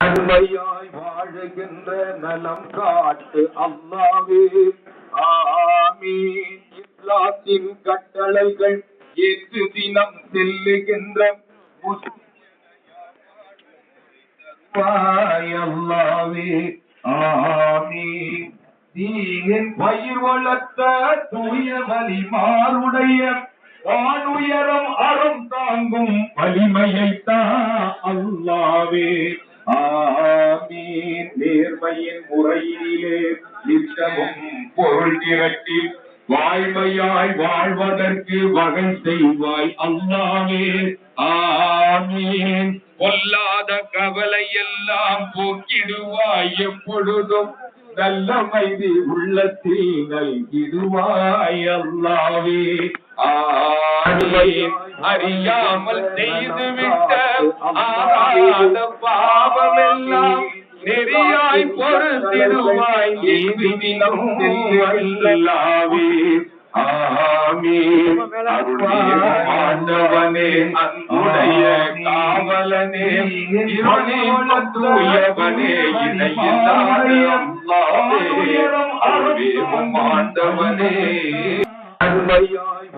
அருமையாய் வாழுகின்ற நலம் காட்டு அல்லாவே ஆமீன். இஸ்லாத்தின் கட்டளைகள் ஏற்று தினம் செல்லுகின்ற முஸ்லிம் அல்லாவே ஆமீன். தீனின் பயிர் வளர்த்த தூய வலிமாருடைய வானுயரம் அறம் தாங்கும் வலிமையைத்தான் அல்லாவே ஆமீன். நேர்மையின் முறையிலே நித்தமும் பொருள் திரட்டி வாய்மையாய் வாழ்வதற்கு வகை செய்வாய் அல்லாவே ஆமீன். பொல்லாத கவலை எல்லாம் போக்கிடுவாய் எப்பொழுதும். நல்ல மைதி உள்ளத்தில் நல்கிடுவாய் அல்லாவே ஆமீன். அறியாமல் செய்துவிட்ட ஆகாத பாவமெல்லாம் நெறியாய் பொறுத்திடுவாய் ஏது தினம் செல்லாவே ஆண்டவனே அன்புடைய காவலனே இருளின் தூயவனே இணையில்லாத அல்லாவே ஆண்டவனே அருமையாய்